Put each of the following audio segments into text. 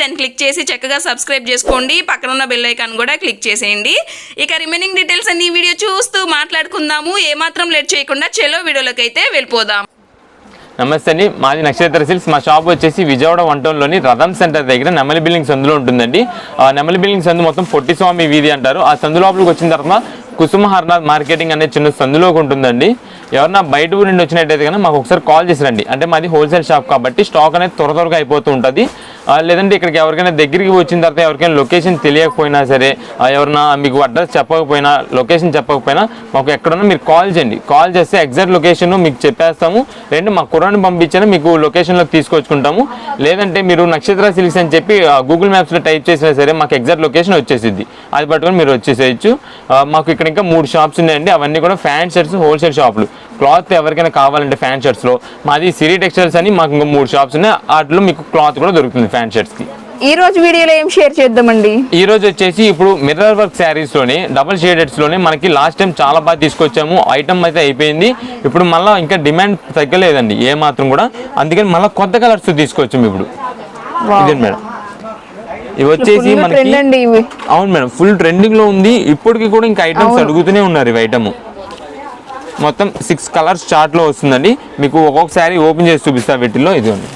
దాన్ని క్లిక్ చేసి చక్కగా సబ్స్క్రైబ్ చేసుకోండి. పక్కన ఉన్న బెల్ ఐకాన్ కూడా క్లిక్ చేసేయండి. ఇక రిమైనింగ్ డీటెయిల్స్ అన్ని వీడియో చూస్తూ మాట్లాడుకుందాము. ఏమాత్రం లేట్ చేయకుండా చెలో వీడియోలోకి అయితే వెళ్ళిపోదాం. నమస్తే అండి. మాది నక్షత్ర సిల్స్ మా షాప్ వచ్చేసి విజయవాడ వన్ టౌన్లోని రథం సెంటర్ దగ్గర నెమలి బిల్డింగ్ సందులో ఉంటుందండి. ఆ నెమలి బిల్డింగ్ సందు మొత్తం పొట్టి స్వామి వీధి అంటారు. ఆ సందు లోపలికి వచ్చిన తర్వాత కుసుమ హర్నాథ్ మార్కెటింగ్ అనే చిన్న సందులోకి ఉంటుందండి. ఎవరన్నా బయట ఊరి నుండి వచ్చినట్టయితే కానీ మాకు ఒకసారి కాల్ చేసి రండి. అంటే మాది హోల్సేల్ షాప్ కాబట్టి స్టాక్ అనేది త్వర త్వరగా అయిపోతూ ఉంటుంది. లేదంటే ఇక్కడికి ఎవరికైనా దగ్గరికి వచ్చిన తర్వాత ఎవరికైనా లొకేషన్ తెలియకపోయినా సరే ఎవరన్నా మీకు అడ్రస్ చెప్పకపోయినా లొకేషన్ చెప్పకపోయినా మాకు ఎక్కడున్నా మీరు కాల్ చేయండి. కాల్ చేస్తే ఎగ్జాక్ట్ లొకేషన్ మీకు చెప్పేస్తాము. రెండు మా కుర్రాన్ని పంపించినా మీకు లొకేషన్లోకి తీసుకొచ్చుకుంటాము. లేదంటే మీరు నక్షత్ర సిల్క్స్ అని చెప్పి గూగుల్ మ్యాప్స్లో టైప్ చేసినా సరే మాకు ఎగ్జాక్ట్ లొకేషన్ వచ్చేసిద్ది. అది పట్టుకొని మీరు వచ్చేసేయచ్చు. మాకు ఇక్కడ ఇంకా మూడు షాప్స్ ఉన్నాయండి. అవన్నీ కూడా ఫ్యాన్ షర్ట్స్ హోల్సేల్ షాపులు. క్లాత్ ఎవరికైనా కావాలంటే ఫ్యాన్ షర్ట్స్లో మాది సిరి టెక్స్టైల్స్ అని మాకు ఇంకా మూడు షాప్స్ ఉన్నాయి. వాటిలో మీకు క్లాత్ కూడా దొరుకుతుంది ఫ్యాన్ షర్ట్స్కి ఈ రోజు వీడియోలో ఏం షేర్ చేద్దామండి? ఈ రోజు వచ్చేసి ఇప్పుడు మిర్రర్ వర్క్ శారీస్లోనే డబుల్ షేడెడ్స్లోనే మనకి లాస్ట్ టైం చాలా బాగా తీసుకొచ్చాము. ఐటమ్ అయితే అయిపోయింది. ఇప్పుడు మళ్ళీ ఇంకా డిమాండ్ తగ్గలేదండి ఏ మాత్రం కూడా. అందుకని మళ్ళీ కొత్త కలర్స్ తీసుకొచ్చాము ఇప్పుడు. ఇదేంటి మేడం? ఇవి వచ్చేసి మనకి అవును మేడం ఫుల్ ట్రెండింగ్లో ఉంది. ఇప్పటికి కూడా ఇంకా ఐటమ్స్ అడుగుతూనే ఉన్నారు ఇవి ఐటమ్ మొత్తం సిక్స్ కలర్స్ చార్ట్లో వస్తుందండి. మీకు ఒక్కొక్కసారి ఓపెన్ చేసి చూపిస్తా వీటిల్లో. ఇదిగోండి.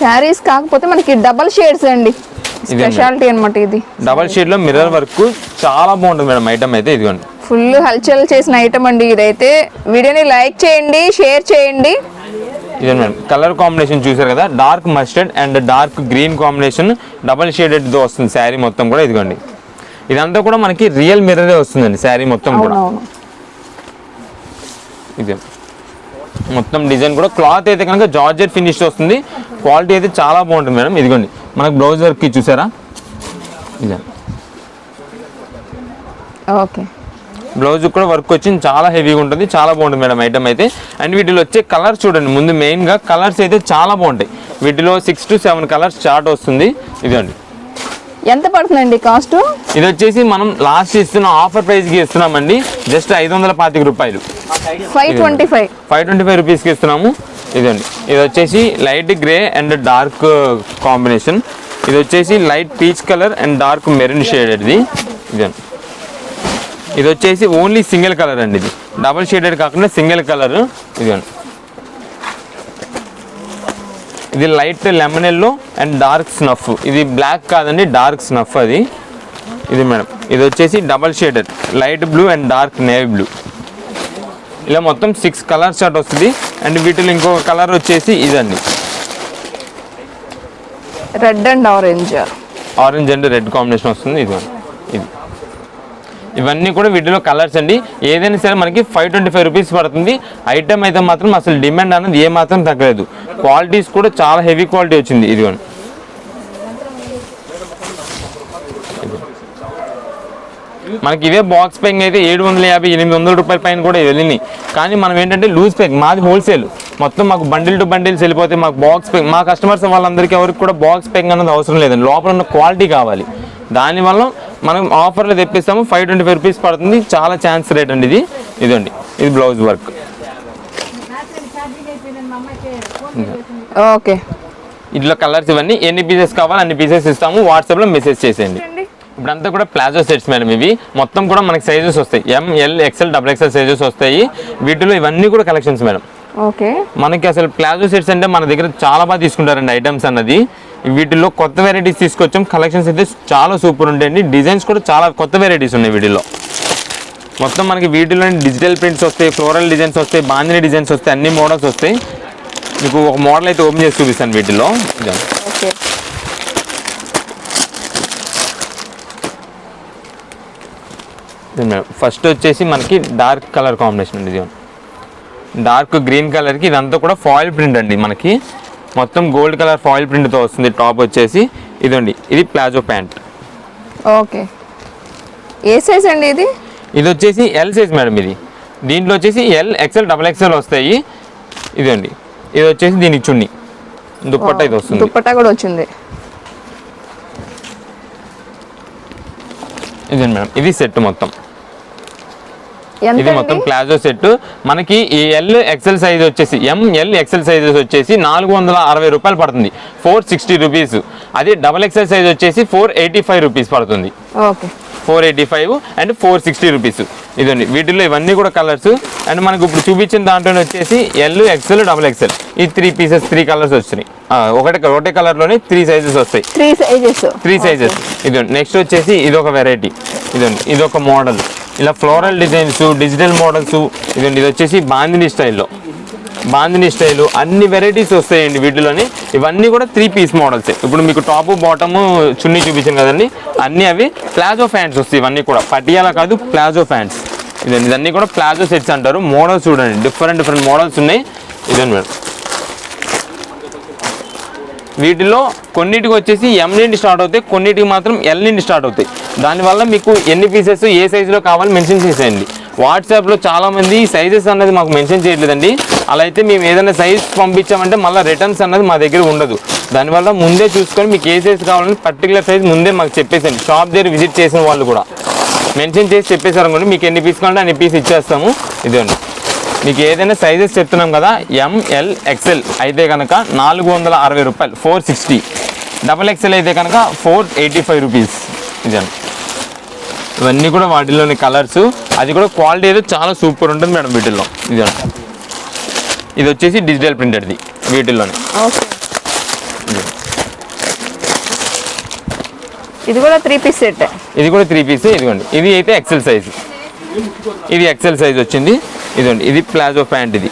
శారీస్ కాకపోతే మనకి డబల్ షేడ్స్ అండి. ఇదే స్పెషాలిటీ అన్నమాట ఇది. డబల్ షేడ్లో మిర్రర్ వర్క్ చాలా బాగుంటుంది మేడం ఐటమ్ అయితే. ఇదిగోండి. ఫుల్ హల్చల్ చేసిన ఐటమ్ అండి ఇదైతే. వీడియోని లైక్ చేయండి షేర్ చేయండి. ఇదే మేడం. కలర్ కాంబినేషన్ చూసారు కదా? Dark mustard and dark green combination double షేడెడ్తో వస్తుంది శారీ మొత్తం కూడా. ఇదిగోండి. ఇదంతా కూడా మనకి రియల్ మిర్రరే వస్తుందండి శారీ మొత్తం కూడా. ఇదే మొత్తం డిజైన్ కూడా. క్లాత్ అయితే కనుక జార్జెట్ ఫినిష్ వస్తుంది. క్వాలిటీ అయితే చాలా బాగుంటుంది మేడం. ఇదిగోండి మనకు బ్లౌజ్ వర్క్ చూసారా? ఇదే. ఓకే. బ్లౌజ్ కూడా వర్క్ వచ్చింది. చాలా హెవీగా ఉంటుంది. చాలా బాగుంటుంది మేడం ఐటమ్ అయితే. అండ్ వీటిలో వచ్చే కలర్స్ చూడండి. ముందు మెయిన్గా కలర్స్ అయితే చాలా బాగుంటాయి. వీటిలో six to seven colours chart వస్తుంది. ఇదండి ఎంత పడుతుందండి కాస్ట్? ఇది వచ్చేసి మనం లాస్ట్ ఇస్తున్న ఆఫర్ ప్రైస్కి ఇస్తున్నామండి. జస్ట్ ఐదు వందల పాతిక రూపాయలు. Five twenty five five twenty five రూపీస్కి ఇస్తున్నాము. ఇదండి. ఇది వచ్చేసి light grey and dark combination ఇది వచ్చేసి light peach colour and dark maroon షేడెడ్ది ఇదండి. ఇది వచ్చేసి ఓన్లీ సింగిల్ కలర్ అండి ఇది. డబుల్ షేడెడ్ కాకుండా సింగిల్ కలర్ ఇదండి. ఇది light lemon yellow and dark snuff. ఇది బ్లాక్ కాదండి డార్క్ స్నఫ్ అది. ఇది మేడం ఇది వచ్చేసి double shaded light blue and dark navy blue. ఇలా మొత్తం సిక్స్ కలర్ షర్ట్ వస్తుంది. అండ్ వీటిలో ఇంకొక కలర్ వచ్చేసి ఇదండి. Red and orange. Orange and red combination వస్తుంది ఇది ఇది ఇవన్నీ కూడా వీటిలో కలర్స్ అండి. ఏదైనా సరే మనకి ఫైవ్ ట్వంటీ ఫైవ్ రూపీస్ పడుతుంది. ఐటమ్ అయితే మాత్రం అసలు డిమాండ్ అనేది ఏ మాత్రం తగ్గలేదు. క్వాలిటీస్ కూడా చాలా హెవీ క్వాలిటీ వచ్చింది. ఇదిగోండి. మనకి ఇవే బాక్స్ ప్యాక్ అయితే ఏడు వందల యాభై ఎనిమిది వందల రూపాయల పైన కూడా వెళ్ళినాయి. కానీ మనం ఏంటంటే లూజ్ ప్యాక్ మాది హోల్సేల్ మొత్తం మాకు బండిల్ టు బండిల్స్ వెళ్ళిపోతే మాకు బాక్స్ ప్యాక్ మా కస్టమర్స్ వాళ్ళందరికీ ఎవరికి కూడా బాక్స్ ప్యాక్ అనేది అవసరం లేదండి. లోపల ఉన్న క్వాలిటీ కావాలి. దానివల్ల మనం ఆఫర్లో తెప్పిస్తాము ఫైవ్ ట్వంటీ ఫైవ్ రూపీస్ పడుతుంది. చాలా ఛాన్స్ రేట్ అండి ఇది. ఇదండి. ఇది బ్లౌజ్ వర్క్ ఓకే. ఇట్లా కలర్స్ ఇవన్నీ ఎన్ని పీసెస్ కావాలి అన్ని పీసెస్ ఇస్తాము. వాట్సాప్లో మెసేజ్ చేసేయండి. ఇప్పుడంతా కూడా ప్లాజో సెట్స్ మేడం ఇవి. మొత్తం కూడా మనకి సైజెస్ వస్తాయి. M L XL double XL sizes వస్తాయి. వీటిలో ఇవన్నీ కూడా కలెక్షన్స్ మేడం. ఓకే. మనకి అసలు ప్లాజో సెట్స్ అంటే మన దగ్గర చాలా బాగా తీసుకుంటారండి ఐటమ్స్ అన్నది. వీటిలో కొత్త వెరైటీస్ తీసుకొచ్చాం. కలెక్షన్స్ అయితే చాలా సూపర్ ఉంటాయండి. డిజైన్స్ కూడా చాలా కొత్త వెరైటీస్ ఉన్నాయి వీటిలో మొత్తం మనకి వీటిలో డిజిటల్ ప్రింట్స్ వస్తాయి ఫ్లోరల్ డిజైన్స్ వస్తాయి బాందిని డిజైన్స్ వస్తాయి అన్ని మోడల్స్ వస్తాయి. మీకు ఒక మోడల్ అయితే ఓపెన్ చేసి చూపిస్తాను వీటిలో ఫస్ట్ వచ్చేసి మనకి డార్క్ కలర్ కాంబినేషన్ అండి డార్క్ గ్రీన్ కలర్కి ఇదంతా కూడా ఫాయిల్ ప్రింట్ అండి మనకి. మొత్తం గోల్డ్ కలర్ ఫాయిల్ ప్రింట్తో వస్తుంది. టాప్ వచ్చేసి ఇదండి. ఇది ప్లాజో ప్యాంట్. ఓకే. ఏ సైజ్ అండి ఇది? ఇది వచ్చేసి ఎల్ సైజ్ మేడం ఇది. దీంట్లో వచ్చేసి ఎల్ ఎక్సెల్ డబల్ ఎక్సెల్ వస్తాయి. ఇదండి. ఇది వచ్చేసి దీనికి చున్ని. దుప్పట్ట ఇది వస్తుంది. దుప్పట్టా కూడా వచ్చింది. ఇదండి మేడం. ఇది సెట్ మొత్తం. ఇది మొత్తం? ప్లాజో సెట్ మనకి ఈ ఎల్ ఎక్సెల్ సైజ్ వచ్చేసి ఎంఎల్ ఎక్సెల్ సైజెస్ వచ్చేసి నాలుగు వందల అరవై రూపాయలు పడుతుంది. ఫోర్ సిక్స్టీ రూపీస్ అదే డబల్ ఎక్సెల్ సైజ్ వచ్చేసి ఫోర్ ఎయిటీ ఫైవ్ రూపీస్ పడుతుంది. Okay. Four eighty five and four sixty rupees ఇదండి. వీటిలో ఇవన్నీ కూడా కలర్స్ అండ్ మనకు ఇప్పుడు చూపించిన దాంట్లో వచ్చేసి ఎల్ ఎక్సెల్ డబల్ ఎక్సెల్ ఈ త్రీ పీసెస్ త్రీ కలర్స్ వచ్చినాయి. ఒకటే ఒకటే కలర్లోనే త్రీ సైజెస్ వస్తాయి. త్రీ సైజెస్ త్రీ సైజెస్ ఇదండి. నెక్స్ట్ వచ్చేసి ఇది ఒక వెరైటీ ఇదండి. ఇది ఒక మోడల్ ఇలా ఫ్లోరల్ డిజైన్స్ డిజిటల్ మోడల్స్ ఇదండి ఇది వచ్చేసి బాందిని స్టైల్లో. బాందిని స్టైల్ అన్ని వెరైటీస్ వస్తాయండి వీటిలోని. ఇవన్నీ కూడా త్రీ పీస్ మోడల్స్ ఇప్పుడు మీకు టాప్ బాటము చున్నీ చూపించాను కదండి. అన్నీ అవి ప్లాజో ఫ్యాంట్స్ వస్తాయి ఇవన్నీ కూడా. పటియాలా కాదు ప్లాజో ఫ్యాంట్స్. ఇదండి ఇవన్నీ కూడా ప్లాజో సెట్స్ అంటారు. మోడల్స్ చూడండి డిఫరెంట్ డిఫరెంట్ మోడల్స్ ఉన్నాయి. ఇదండి మేడం. వీటిలో కొన్నిటికి వచ్చేసి ఎం నుండి స్టార్ట్ అవుతాయి కొన్నిటికి మాత్రం ఎల్ నుండి స్టార్ట్ అవుతాయి. దానివల్ల మీకు ఎన్ని పీసెస్ ఏ సైజులో కావాలి మెన్షన్ చేసేయండి. వాట్సాప్లో చాలామంది సైజెస్ అన్నది మాకు మెన్షన్ చేయట్లేదండి. అలా అయితే మేము ఏదైనా సైజ్ పంపించామంటే మళ్ళీ రిటర్న్స్ అన్నది మా దగ్గర ఉండదు. దానివల్ల ముందే చూసుకొని మీకు ఏ సైజ్ కావాలని పర్టికులర్ సైజ్ ముందే మాకు చెప్పేసండి షాప్ దగ్గర విజిట్ చేసిన వాళ్ళు కూడా. మెన్షన్ చేసి చెప్పేశారు అనుకోండి మీకు ఎన్ని పీస్ కావాలంటే అన్ని పీస్ ఇచ్చేస్తాము. ఇదండి మీకు ఏదైనా సైజెస్ చెప్తున్నాం కదా ఎంఎల్ ఎక్సెల్ అయితే కనుక నాలుగు వందల అరవై రూపాయలు ఫోర్ సిక్స్టీ డబల్ ఎక్సెల్ అయితే కనుక ఫోర్ ఎయిటీ ఫైవ్ రూపీస్ ఇదండి ఇవన్నీ కూడా వాటిలోని కలర్స్ అది కూడా క్వాలిటీ అయితే చాలా సూపర్ ఉంటుంది మేడం వీటిల్లో. ఇదండి ఇది వచ్చేసి డిజిటల్ ప్రింటెడ్ది వీటిల్లోనే. ఇది కూడా త్రీ పీస్ సెట్ ఇది కూడా త్రీ పీస్ ఇదిగోండి. ఇది అయితే ఎక్సెల్ సైజ్ ఇది ఎక్సెల్ సైజ్ వచ్చింది. ఇదండి ఇది ప్లాజో ప్యాంట్ ఇది.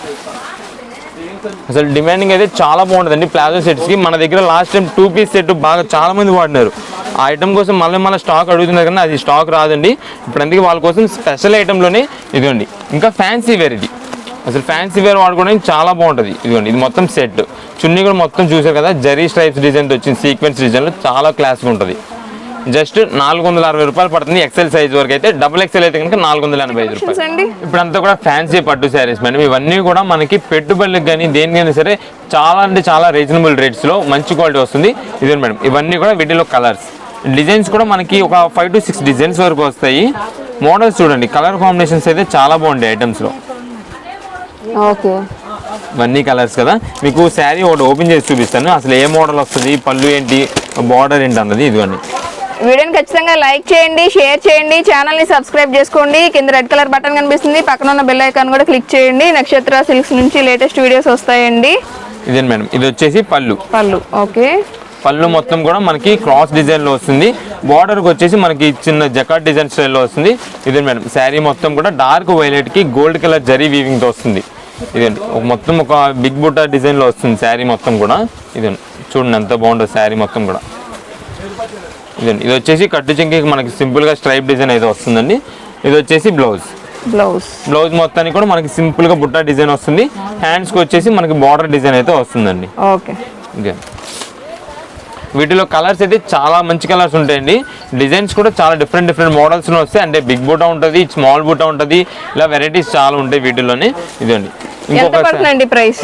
అసలు డిమాండింగ్ అయితే చాలా బాగుంటుందండి. ప్లాజో సెట్స్కి మన దగ్గర last time two piece set బాగా చాలా మంది వాడినారు. ఆ ఐటమ్ కోసం మళ్ళీ మళ్ళీ స్టాక్ అడుగుతున్నారు కానీ అది స్టాక్ రాదండి. ఇప్పుడు అందుకే వాళ్ళ కోసం స్పెషల్ ఐటెంలోనే ఇదిగోండి. ఇంకా ఫ్యాన్సీ వేర్ ఇది. అసలు ఫ్యాన్సీ వేర్ వాడుకోవడానికి చాలా బాగుంటుంది. ఇదిగోండి ఇది మొత్తం సెట్ చున్నీ కూడా మొత్తం చూసారు కదా? జరీ స్ట్రైప్స్ డిజైన్తో వచ్చింది సీక్వెన్స్ డిజైన్లో చాలా క్లాస్గా ఉంటుంది. జస్ట్ నాలుగు వందల అరవై రూపాయలు పడుతుంది ఎక్సెల్ సైజ్ వరకు అయితే. డబుల్ ఎక్సెల్ అయితే కనుక నాలుగు వందల ఎనభై ఐదు రూపాయలు. అండి? ఇప్పుడంతా కూడా ఫ్యాన్సీ పట్టు శారీస్ మేడం ఇవన్నీ కూడా మనకి పెట్టుబడులకు కానీ దేనికైనా సరే చాలా అంటే చాలా రీజనబుల్ రేట్స్లో మంచి క్వాలిటీ వస్తుంది. ఇదే మేడం ఇవన్నీ కూడా వీటిలో కలర్స్ డిజైన్స్ కూడా మనకి ఒక ఫైవ్ టు సిక్స్ డిజైన్స్ వరకు వస్తాయి. మోడల్స్ చూడండి కలర్ కాంబినేషన్స్ అయితే చాలా బాగుంటాయి ఐటమ్స్లో ఓకే. ఇవన్నీ కలర్స్ కదా. మీకు శారీ ఒకటి ఓపెన్ చేసి చూపిస్తాను. అసలు ఏ మోడల్ వస్తుంది పళ్ళు ఏంటి బార్డర్ ఏంటి అన్నది ఇదిగోండి. వీడియోని ఖచ్చితంగా లైక్ చేయండి షేర్ చేయండి ఛానల్ని సబ్స్క్రైబ్ చేసుకోండి. కింద రెడ్ కలర్ బటన్ కనిపిస్తుంది. పక్కన ఉన్న బెల్ ఐకాన్ కూడా క్లిక్ చేయండి. నక్షత్ర సిల్క్స్ నుంచి లేటెస్ట్ వీడియోస్ వస్తాయండి. ఇదే మేడం? ఇది వచ్చేసి పళ్ళు. పళ్ళు. ఓకే. పళ్ళు మొత్తం కూడా మనకి క్రాస్ డిజైన్లో వస్తుంది. బార్డర్కి వచ్చేసి మనకి చిన్న జకాట్ డిజైన్ స్టైల్లో వస్తుంది. ఇదే మేడం? శారీ మొత్తం కూడా డార్క్ వైలెట్కి గోల్డ్ కలర్ జరీ వీవింగ్తో వస్తుంది. ఇదండి మొత్తం ఒక బిగ్ బుట్ట డిజైన్లో వస్తుంది శారీ మొత్తం కూడా. ఇదండి చూడండి ఎంత బాగుంటుంది శారీ మొత్తం కూడా. ఇదండి. ఇది వచ్చేసి కట్టు చింకి మనకి సింపుల్గా స్ట్రైప్ డిజైన్ అయితే వస్తుందండి. ఇది వచ్చేసి బ్లౌజ్. బ్లౌజ్. బ్లౌజ్ మొత్తానికి కూడా మనకి సింపుల్గా బుట్ట డిజైన్ వస్తుంది. హ్యాండ్స్కి వచ్చేసి మనకి బార్డర్ డిజైన్ అయితే వస్తుందండి. ఓకే. ఓకే. వీటిలో కలర్స్ అయితే చాలా మంచి కలర్స్ ఉంటాయండి. డిజైన్స్ కూడా చాలా డిఫరెంట్ డిఫరెంట్ మోడల్స్ వస్తాయి. అంటే బిగ్ బూటా ఉంటుంది స్మాల్ బూటా ఉంటుంది ఇలా వెరైటీస్ చాలా ఉంటాయి వీటిలోనే ఇదండి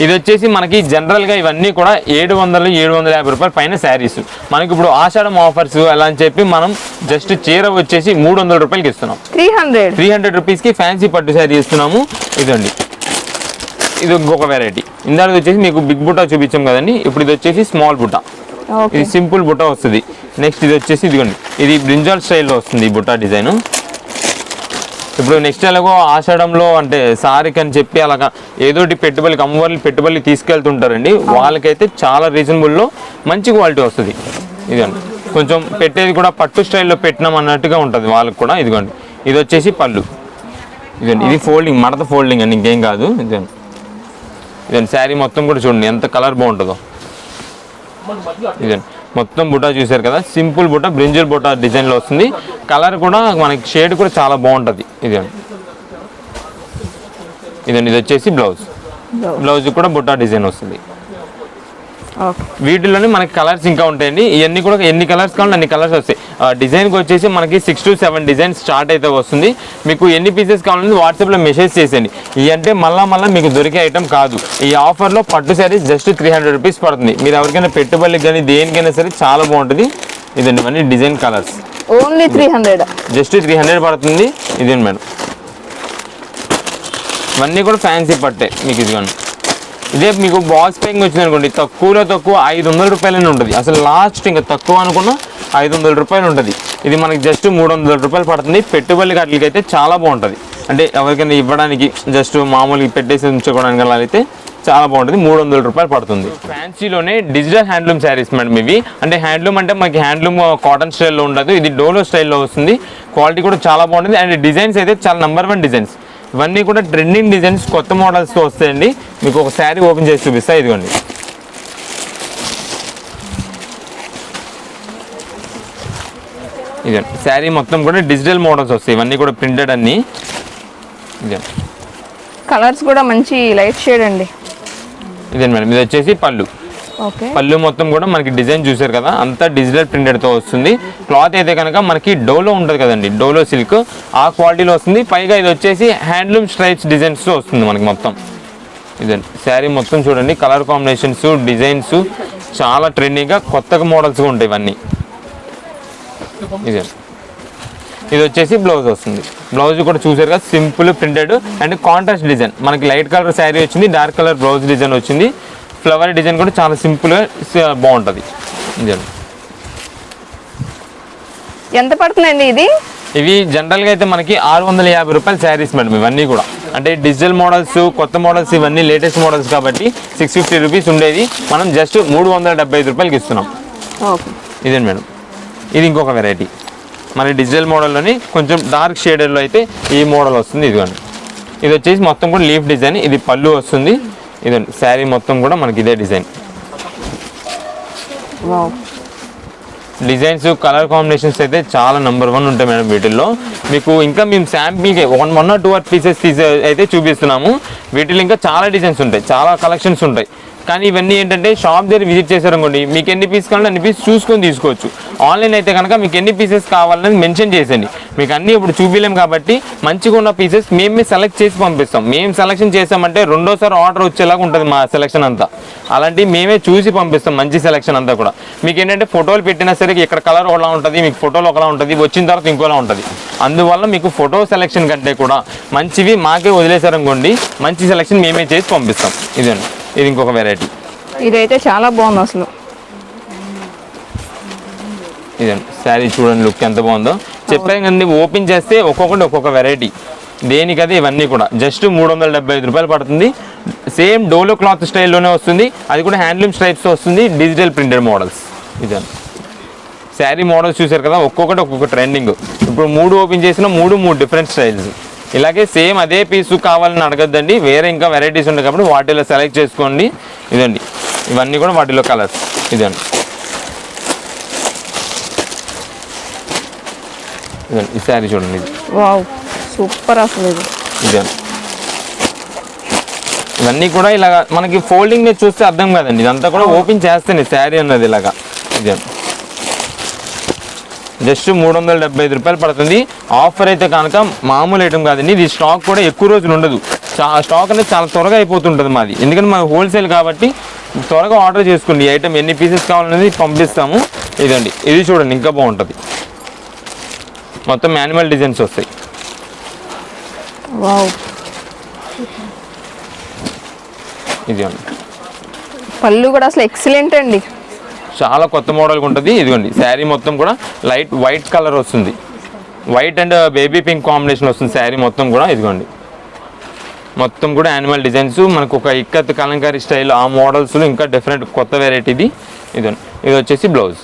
ఇది వచ్చేసి మనకి జనరల్గా ఇవన్నీ కూడా ఏడు వందలు ఏడు వందల యాభై రూపాయల పైన శారీస్. మనకి ఇప్పుడు ఆషాఢం ఆఫర్స్ అలా అని చెప్పి మనం జస్ట్ చీర వచ్చేసి మూడు వందల రూపాయలకి ఇస్తున్నాం. Three hundred? త్రీ హండ్రెడ్ రూపీస్కి ఫ్యాన్సీ పట్టు శారీ ఇస్తున్నాము. ఇదండి ఇది ఇంకొక వెరైటీ ఇందాక వచ్చేసి మీకు బిగ్ బుట్ట చూపించాం కదండి. ఇప్పుడు ఇది వచ్చేసి స్మాల్ బుట్ట ఇది సింపుల్ బుట్ట వస్తుంది. నెక్స్ట్ ఇది వచ్చేసి ఇదిగోండి. ఇది బ్రింజాల్ స్టైల్లో వస్తుంది ఈ బుట్ట డిజైన్. ఇప్పుడు నెక్స్ట్ ఎలాగో ఆషాఢంలో అంటే సారీకి అని చెప్పి అలాగా ఏదోటి పెట్టుబడికి అమ్మవాళ్ళు పెట్టుబడి తీసుకెళ్తుంటారండి. వాళ్ళకైతే చాలా రీజనబుల్లో మంచి క్వాలిటీ వస్తుంది. ఇదిగోండి. కొంచెం పెట్టేది కూడా పట్టు స్టైల్లో పెట్టినాం అన్నట్టుగా ఉంటుంది వాళ్ళకి కూడా. ఇదిగోండి. ఇది వచ్చేసి పళ్ళు. ఇదండి ఇది ఫోల్డింగ్ మడత ఫోల్డింగ్ అండి ఇంకేం కాదు. ఇదండి ఇదండి శారీ మొత్తం కూడా చూడండి ఎంత కలర్ బాగుంటుందో. ఇదండి మొత్తం బుటా చూసారు కదా? సింపుల్ బుట్ట బ్రింజల్ బుట్ట డిజైన్లో వస్తుంది. కలర్ కూడా మనకి షేడ్ కూడా చాలా బాగుంటుంది. ఇదండి ఇదండి ఇది వచ్చేసి బ్లౌజ్ బ్లౌజ్ కూడా బుట్టా డిజైన్ వస్తుంది. ఓకే వీటిలోనే మనకి కలర్స్ ఇంకా ఉంటాయండి. ఇవన్నీ కూడా ఎన్ని కలర్స్ కావాలంటే అన్ని కలర్స్ వస్తాయి. డిజైన్కి వచ్చేసి మనకి six to seven design start అయితే వస్తుంది. మీకు ఎన్ని పీసెస్ కావాలని వాట్సాప్లో మెసేజ్ చేసేయండి. ఇవి అంటే మళ్ళా మళ్ళీ మీకు దొరికే ఐటమ్ కాదు. ఈ ఆఫర్లో పట్టు saris just three hundred rupees పడుతుంది. మీరు ఎవరికైనా పెట్టుబడికి కానీ దేనికైనా సరే చాలా బాగుంటుంది. ఇదండి ఇవన్నీ design colours only three hundred just three hundred పడుతుంది. ఇదేంటి మేడం. ఇవన్నీ కూడా ఫ్యాన్సీ పట్టే మీకు ఇదిగోండి. ఇదే మీకు బాక్స్ ప్యాకింగ్ వచ్చింది అనుకోండి తక్కువలో తక్కువ ఐదు వందల రూపాయలనే ఉంటుంది. అసలు లాస్ట్ ఇంకా తక్కువ అనుకున్నా ఐదు వందల రూపాయలు ఉంటుంది. ఇది మనకి జస్ట్ మూడు వందల రూపాయలు పడుతుంది. పెట్టుబడి వాటికి అయితే చాలా బాగుంటుంది. అంటే ఎవరికైనా ఇవ్వడానికి జస్ట్ మామూలుగా పెట్టేసి ఉంచుకోవడానికి అలా అయితే చాలా బాగుంటుంది. మూడు వందల రూపాయలు పడుతుంది. ఫ్యాన్సీలోనే డిజిటల్ హ్యాండ్లూమ్ శారీస్ మేడం ఇవి. అంటే హ్యాండ్లూమ్ అంటే మనకి హ్యాండ్లూమ్ కాటన్ స్టైల్లో ఉండదు. ఇది డోలో స్టైల్లో వస్తుంది. క్వాలిటీ కూడా చాలా బాగుంటుంది. అండ్ డిజైన్స్ అయితే చాలా నెంబర్ వన్ డిజైన్స్ ఇవన్నీ కూడా ట్రెండింగ్ డిజైన్స్ కొత్త మోడల్స్తో వస్తాయండి. మీకు ఒక శారీ ఓపెన్ చేసి చూపిస్తా. ఇదిగోండి. ఇదే శారీ మొత్తం కూడా డిజిటల్ మోడల్స్ వస్తాయి. ఇవన్నీ కూడా ప్రింటెడ్ అన్ని. ఇదే కలర్స్ కూడా మంచి లైట్ షేడ్ అండి. ఇదే మేడం ఇది వచ్చేసి పళ్ళు. ఓకే. పళ్ళు మొత్తం కూడా మనకి డిజైన్ చూసారు కదా అంతా డిజిటల్ ప్రింటెడ్తో వస్తుంది. క్లాత్ అయితే కనుక మనకి డోలో ఉంటుంది కదండి డోలో సిల్క్. ఆ క్వాలిటీలో వస్తుంది. పైగా ఇది వచ్చేసి హ్యాండ్లూమ్ స్ట్రైప్స్ డిజైన్స్తో వస్తుంది మనకి మొత్తం. ఇదండి శారీ మొత్తం చూడండి. కలర్ కాంబినేషన్స్ డిజైన్స్ చాలా ట్రెండింగ్గా కొత్తగా మోడల్స్గా ఉంటాయి ఇవన్నీ. ఇదే. ఇది వచ్చేసి బ్లౌజ్ వస్తుంది. బ్లౌజ్ కూడా చూసారు కదా simple printed and contrast design మనకి లైట్ కలర్ శారీ వచ్చింది డార్క్ కలర్ బ్లౌజ్ డిజైన్ వచ్చింది. ఫ్లవర్ డిజైన్ కూడా చాలా సింపుల్గా బాగుంటుంది. ఇదే. ఎంత పడుతుందండి ఇది? ఇవి జనరల్గా అయితే మనకి ఆరు వందల యాభై రూపాయల శారీస్ మేడం ఇవన్నీ కూడా. అంటే డిజిటల్ మోడల్స్ కొత్త మోడల్స్ ఇవన్నీ లేటెస్ట్ మోడల్స్ కాబట్టి సిక్స్ ఫిఫ్టీ రూపీస్ ఉండేది. మనం జస్ట్ మూడు వందల డెబ్బై ఐదు రూపాయలకి ఇస్తున్నాం. ఇదే మేడం ఇది ఇంకొక వెరైటీ మన డిజిటల్ మోడల్లోని కొంచెం డార్క్ షేడెడ్లో అయితే ఈ మోడల్ వస్తుంది ఇదిగోండి. ఇది వచ్చేసి మొత్తం కూడా లీఫ్ డిజైన్ ఇది పళ్ళు వస్తుంది. ఇదండి శారీ మొత్తం కూడా మనకి ఇదే డిజైన్ డిజైన్స్ కలర్ కాంబినేషన్స్ అయితే చాలా నెంబర్ వన్ ఉంటాయి మేడం వీటిల్లో. మీకు ఇంకా మేము శాంపిల్కి one one or two or pieces తీసే అయితే చూపిస్తున్నాము. వీటిలో ఇంకా చాలా డిజైన్స్ ఉంటాయి చాలా కలెక్షన్స్ ఉంటాయి. కానీ ఇవన్నీ ఏంటంటే షాప్ దగ్గర విజిట్ చేశారనుకోండి మీకు ఎన్ని పీస్ కావాలంటే అన్ని పీస్ చూసుకొని తీసుకోవచ్చు. ఆన్లైన్ అయితే కనుక మీకు ఎన్ని పీసెస్ కావాలని మెన్షన్ చేసేయండి. మీకు అన్నీ ఇప్పుడు చూపించలేం కాబట్టి మంచిగా ఉన్న పీసెస్ మేమే సెలెక్ట్ చేసి పంపిస్తాం. మేము సెలెక్షన్ చేసామంటే రెండోసారి ఆర్డర్ వచ్చేలాగా ఉంటుంది మా సెలెక్షన్ అంతా. అలాంటి మేమే చూసి పంపిస్తాం మంచి సెలెక్షన్ అంతా కూడా. మీకు ఏంటంటే ఫోటోలు పెట్టినా సరే ఇక్కడ కలర్ ఒకలా ఉంటుంది మీకు ఫోటోలు ఒకలా ఉంటుంది వచ్చిన తర్వాత ఇంకోలా ఉంటుంది. అందువల్ల మీకు ఫోటో సెలెక్షన్ కంటే కూడా మంచివి మాకే వదిలేశారనుకోండి మంచి సెలెక్షన్ మేమే చేసి పంపిస్తాం. ఇదండి ఇది ఇంకొక వెరైటీ ఇదైతే చాలా బాగుంది అసలు. ఇదండి శారీ చూడండి లుక్ ఎంత బాగుందో. చెప్పాను కదండి ఓపెన్ చేస్తే ఒక్కొక్కటి ఒక్కొక్క వెరైటీ దేనికదే ఇవన్నీ కూడా. జస్ట్ మూడు వందల డెబ్బై ఐదు రూపాయలు పడుతుంది. సేమ్ డోలో క్లాత్ స్టైల్లోనే వస్తుంది. అది కూడా హ్యాండ్లూమ్ స్ట్రైప్స్ వస్తుంది. డిజిటల్ ప్రింటెడ్ మోడల్స్ ఇదండి శారీ మోడల్స్ చూసారు కదా ఒక్కొక్కటి ఒక్కొక్క ట్రెండింగ్ ఇప్పుడు మూడు ఓపెన్ చేసిన మూడు మూడు డిఫరెంట్ స్టైల్స్ ఇలాగే సేమ్ అదే పీసు కావాలని అడగద్దండి. వేరే ఇంకా వెరైటీస్ ఉంటాయి కాబట్టి వాటిలో సెలెక్ట్ చేసుకోండి. ఇదండి. ఇవన్నీ కూడా వాటిలో కలర్స్. ఇదండి. ఇదండి. ఈ శారీ చూడండి. ఇది. సూపర్ అసలు ఇది. ఇదండి. ఇవన్నీ కూడా ఇలాగ మనకి ఫోల్డింగ్ మీద చూస్తే అర్థం కాదండి. ఇదంతా కూడా ఓపెన్ చేస్తేనే శారీ అన్నది ఇలాగా. ఇదండి. జస్ట్ మూడు వందల డెబ్బై ఐదు రూపాయలు పడుతుంది. ఆఫర్ అయితే కనుక మామూలు ఐటమ్ కాదండి ఇది స్టాక్ కూడా ఎక్కువ రోజులు ఉండదు. స్టాక్ అనేది చాలా త్వరగా అయిపోతుంటుంది మాది. ఎందుకంటే మాది హోల్సేల్ కాబట్టి త్వరగా ఆర్డర్ చేసుకోండి. ఈ ఐటమ్ ఎన్ని పీసెస్ కావాలనేది పంపిస్తాము. ఇదండి. ఇది చూడండి. ఇంకా బాగుంటుంది. మొత్తం మాన్యువల్ డిజైన్స్ వస్తాయి. ఇది అండి పళ్ళు కూడా అసలు ఎక్సలెంట్ అండి. చాలా కొత్త మోడల్గా ఉంటుంది. ఇదిగోండి శారీ మొత్తం కూడా లైట్ వైట్ కలర్ వస్తుంది. White and baby pink combination వస్తుంది శారీ మొత్తం కూడా ఇదిగోండి. మొత్తం కూడా యానిమల్ డిజైన్స్. మనకు ఒక ఇక్కత్ కలంకారీ స్టైల్ ఆ మోడల్స్లో ఇంకా డిఫరెంట్ కొత్త వెరైటీది ఇది ఇది వచ్చేసి బ్లౌజ్.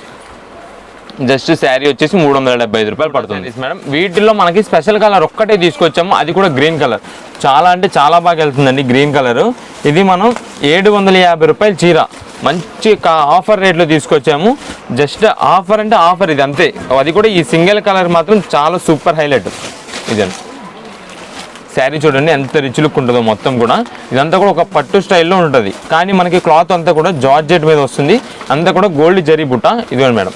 జస్ట్ శారీ వచ్చేసి మూడు వందల డెబ్బై ఐదు రూపాయలు పడుతుంది. మేడం వీటిల్లో మనకి స్పెషల్ కలర్ ఒక్కటే తీసుకొచ్చాము. అది కూడా గ్రీన్ కలర్ చాలా అంటే చాలా బాగా వెళ్తుందండి గ్రీన్ కలర్ ఇది మనం ఏడు వందల యాభై రూపాయలు చీర. మంచి ఆఫర్ రేట్లో తీసుకొచ్చాము. జస్ట్ ఆఫర్ అంటే ఆఫర్ ఇది అంతే. అది కూడా ఈ సింగిల్ కలర్ మాత్రం చాలా సూపర్ హైలైట్ ఇదండి శారీ చూడండి ఎంత రిచ్ లుక్ ఉంటుందో మొత్తం కూడా. ఇదంతా కూడా ఒక పట్టు స్టైల్లో ఉంటుంది. కానీ మనకి క్లాత్ అంతా కూడా జార్జెట్ మీద వస్తుంది. అంతా కూడా గోల్డ్ జరీ బుట్ట. ఇదిగోండి మేడం.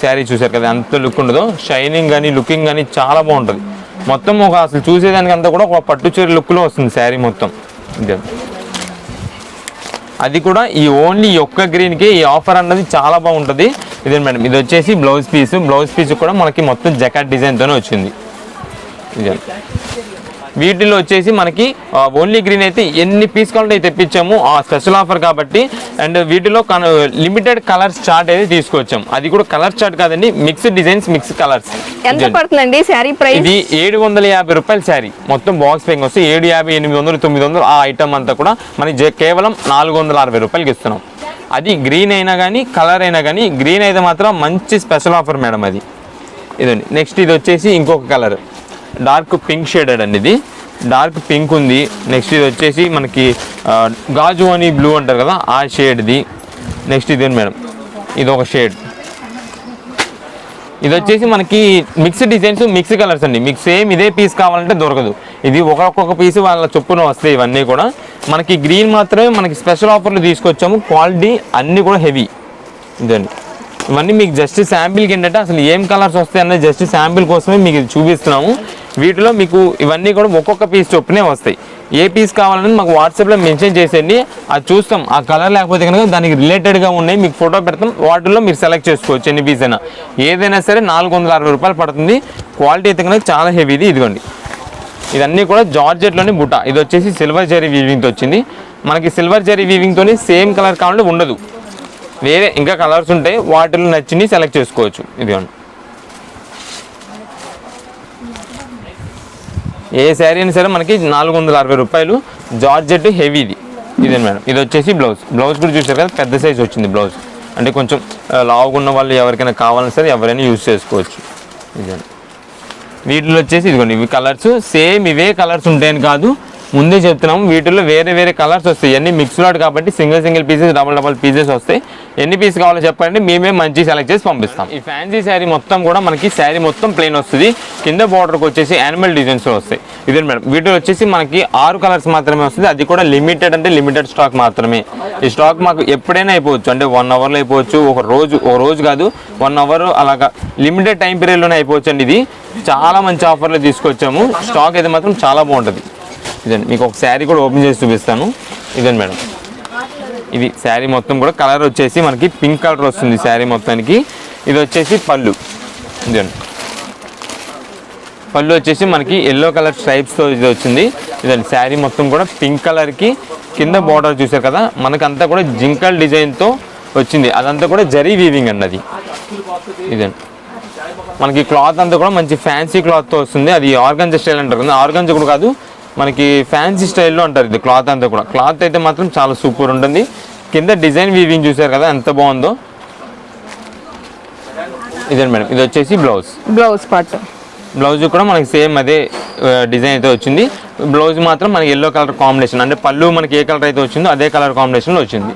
శారీ చూసారు కదా ఎంత లుక్ ఉండదో. షైనింగ్ కానీ లుకింగ్ కానీ చాలా బాగుంటుంది. మొత్తం ఒక అసలు చూసేదానికి అంతా కూడా ఒక పట్టు చీర లుక్లో వస్తుంది శారీ మొత్తం. అది కూడా ఈ ఓన్లీ ఒక్క గ్రీన్కి ఈ ఆఫర్ అన్నది చాలా బాగుంటుంది. ఇదే మేడం ఇది వచ్చేసి బ్లౌజ్ పీస్ బ్లౌజ్ పీస్ కూడా మనకి మొత్తం జకాట్ డిజైన్తోనే వచ్చింది. ఇదే. వీటిలో వచ్చేసి మనకి ఓన్లీ గ్రీన్ అయితే ఎన్ని పీస్ కావాలంటే తెప్పించాము ఆ స్పెషల్ ఆఫర్ కాబట్టి అండ్ వీటిలో లిమిటెడ్ కలర్స్ చార్ట్ అయితే తీసుకొచ్చాం. అది కూడా కలర్ చార్ట్ కాదండి మిక్స్డ్ డిజైన్స్ మిక్స్ కలర్స్ ఎంత పడుతుందండి శారీ ప్రైస్ ఇది ఏడు వందల యాభై రూపాయల శారీ. మొత్తం బాక్స్ పేయింగ్ వస్తే ఏడు యాభై ఎనిమిది వందలు తొమ్మిది వందలు ఆ ఐటమ్ అంతా కూడా మనకి కేవలం నాలుగు వందల అరవై రూపాయలకి ఇస్తున్నాం. అది గ్రీన్ అయినా కానీ కలర్ అయినా కానీ గ్రీన్ అయితే మాత్రం మంచి స్పెషల్ ఆఫర్ మేడం అది. ఇదండి. నెక్స్ట్ ఇది వచ్చేసి ఇంకొక కలర్ డార్క్ పింక్ షేడెడ్ అండి ఇది. డార్క్ పింక్ ఉంది. నెక్స్ట్ ఇది వచ్చేసి మనకి గాజు అని బ్లూ అంటారు కదా ఆ షేడ్ది నెక్స్ట్ ఇది మేడం. ఇది ఒక షేడ్. ఇది వచ్చేసి మనకి మిక్స్ డిజైన్స్ మిక్స్ కలర్స్ అండి. మీకు సేమ్ ఇదే పీస్ కావాలంటే దొరకదు. ఇది ఒక్కొక్క పీస్ వాళ్ళ చొప్పున వస్తాయి ఇవన్నీ కూడా. మనకి గ్రీన్ మాత్రమే మనకి స్పెషల్ ఆఫర్లు తీసుకొచ్చాము. క్వాలిటీ అన్నీ కూడా హెవీ. ఇదండి. ఇవన్నీ మీకు జస్ట్ శాంపిల్కి ఏంటంటే అసలు ఏం కలర్స్ వస్తాయి అనేది జస్ట్ శాంపిల్ కోసమే మీకు చూపిస్తున్నాము. వీటిలో మీకు ఇవన్నీ కూడా ఒక్కొక్క పీస్ చొప్పునే వస్తాయి. ఏ పీస్ కావాలనేది మాకు వాట్సాప్లో మెన్షన్ చేసేయండి. అది చూస్తాం. ఆ కలర్ లేకపోతే కనుక దానికి రిలేటెడ్గా ఉన్నాయి. మీకు ఫోటో పెడతాం. వాటిల్లో మీరు సెలెక్ట్ చేసుకోవచ్చు ఎన్ని పీస్ అయినా. ఏదైనా సరే నాలుగు వందల అరవై రూపాయలు పడుతుంది. క్వాలిటీ అయితే కనుక చాలా హెవీది ఇదిగోండి. ఇదన్నీ కూడా జార్జెట్లోని బుట్ట ఇది వచ్చేసి సిల్వర్ జరీ వీవింగ్తో వచ్చింది. మనకి సిల్వర్ జరీ వీవింగ్తోని సేమ్ కలర్ కావాలంటే ఉండదు. వేరే ఇంకా కలర్స్ ఉంటాయి వాటిలో నచ్చినవి సెలెక్ట్ చేసుకోవచ్చు. ఇదిగోండి. ఏ శారీ అయినా సరే మనకి నాలుగు వందల అరవై రూపాయలు జార్జెట్ హెవీది. ఇదే మేడం. ఇది వచ్చేసి బ్లౌజ్. బ్లౌజ్ కూడా చూసారు కదా పెద్ద సైజ్ వచ్చింది బ్లౌజ్. అంటే కొంచెం లావుగా ఉన్న వాళ్ళు ఎవరికైనా కావాలన్నా సరే ఎవరైనా యూజ్ చేసుకోవచ్చు. ఇదే వీటిలో వచ్చేసి ఇదిగోండి ఇవి కలర్స్ సేమ్ ఇవే కలర్స్ ఉంటాయని కాదు ముందే చెప్తున్నాము వీటిల్లో వేరే వేరే కలర్స్ వస్తాయి. అన్ని మిక్స్డ్ కాబట్టి single single pieces double double pieces వస్తాయి. ఎన్ని పీస్ కావాలో చెప్పండి మేమే మంచి సెలెక్ట్ చేసి పంపిస్తాం. ఈ ఫ్యాన్సీ శారీ మొత్తం కూడా మనకి శారీ మొత్తం ప్లెయిన్ వస్తుంది. కింద బార్డర్కి వచ్చేసి యానిమల్ డిజైన్స్ వస్తాయి. ఇదే మేడం వీటిలో వచ్చేసి మనకి ఆరు కలర్స్ మాత్రమే వస్తుంది. అది కూడా లిమిటెడ్ అంటే లిమిటెడ్ స్టాక్ మాత్రమే. ఈ స్టాక్ మాకు ఎప్పుడైనా అయిపోవచ్చు. అంటే వన్ అవర్లో అయిపోవచ్చు ఒక రోజు ఒక రోజు కాదు వన్ అవర్ అలాగా లిమిటెడ్ టైం పీరియడ్లోనే అయిపోవచ్చు అండి ఇది. చాలా మంచి ఆఫర్లో తీసుకొచ్చాము. స్టాక్ అయితే మాత్రం చాలా బాగుంటుంది. ఇదండి మీకు ఒక శారీ కూడా ఓపెన్ చేసి చూపిస్తాను. ఇదండి మేడం. ఇది శారీ మొత్తం కూడా కలర్ వచ్చేసి మనకి పింక్ కలర్ వస్తుంది శారీ మొత్తానికి. ఇది వచ్చేసి పళ్ళు. ఇదండి పళ్ళు వచ్చేసి మనకి ఎల్లో కలర్ స్ట్రైప్స్తో ఇది వచ్చింది. ఇదండి శారీ మొత్తం కూడా పింక్ కలర్కి కింద బార్డర్ చూసారు కదా? మనకంతా కూడా జింకల్ డిజైన్తో వచ్చింది. అదంతా కూడా జరీ వీవింగ్ అండి అది. ఇదండి మనకి క్లాత్ అంతా కూడా మంచి ఫ్యాన్సీ క్లాత్తో వస్తుంది. అది ఆర్గంజ స్టైల్ అంటారు కదా? ఆర్గంజ కూడా కాదు మనకి ఫ్యాన్సీ స్టైల్లో అంటారు ఇది క్లాత్ అంతా కూడా. క్లాత్ అయితే మాత్రం చాలా సూపర్ ఉంటుంది. కింద డిజైన్ వీవింగ్ చూసారు కదా ఎంత బాగుందో. ఇదే మేడం? ఇది వచ్చేసి బ్లౌజ్ బ్లౌజ్ పార్ట్ బ్లౌజ్ కూడా మనకి సేమ్ అదే డిజైన్ అయితే వచ్చింది. బ్లౌజ్ మాత్రం మనకి ఎల్లో కలర్ కాంబినేషన్ అంటే పళ్ళు మనకి ఏ కలర్ అయితే వచ్చిందో అదే కలర్ కాంబినేషన్లో వచ్చింది.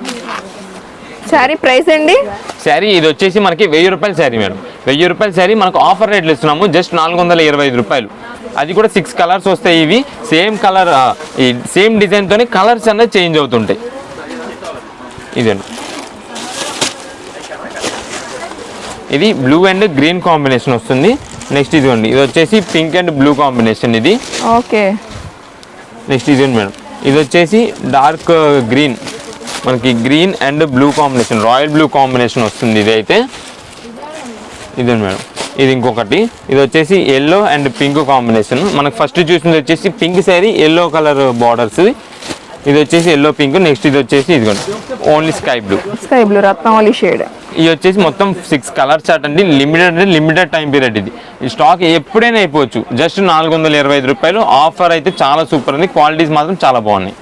శారీ ప్రైస్ అండి శారీ ఇది వచ్చేసి మనకి వెయ్యి రూపాయల శారీ మేడం. వెయ్యి రూపాయల శారీ మనకు ఆఫర్ రేట్లు ఇస్తున్నాము జస్ట్ నాలుగు వందల ఇరవై ఐదు రూపాయలు. అది కూడా సిక్స్ కలర్స్ వస్తాయి ఇవి. సేమ్ కలర్ ఈ సేమ్ డిజైన్తోనే కలర్స్ అన్నది చేంజ్ అవుతుంటాయి. ఇదండి ఇది బ్లూ అండ్ గ్రీన్ కాంబినేషన్ వస్తుంది. నెక్స్ట్ ఇదిగోండి ఇది వచ్చేసి పింక్ అండ్ బ్లూ కాంబినేషన్ ఇది. ఓకే. నెక్స్ట్ ఇది మేడం? ఇది వచ్చేసి డార్క్ గ్రీన్ మనకి green and blue combination royal blue combination వస్తుంది ఇది అయితే ఇదే మేడం? ఇది ఇంకొకటి. ఇది వచ్చేసి ఎల్లో అండ్ పింక్ కాంబినేషన్ మనకు ఫస్ట్ చూసింది వచ్చేసి pink sari yellow colour borders ఇది. వచ్చేసి ఎల్లో పింక్ నెక్స్ట్ ఇది వచ్చేసి ఇదిగోండి. Only sky blue sky blue Ratnavali shade ఇది వచ్చేసి మొత్తం సిక్స్ కలర్ చార్ట్ అండి. లిమిటెడ్ లిమిటెడ్ టైం పీరియడ్ ఇది. ఈ స్టాక్ ఎప్పుడైనా అయిపోవచ్చు. జస్ట్ నాలుగు వందల ఇరవై ఐదు రూపాయలు. ఆఫర్ అయితే చాలా సూపర్ ఉంది క్వాలిటీస్ మాత్రం చాలా బాగున్నాయి.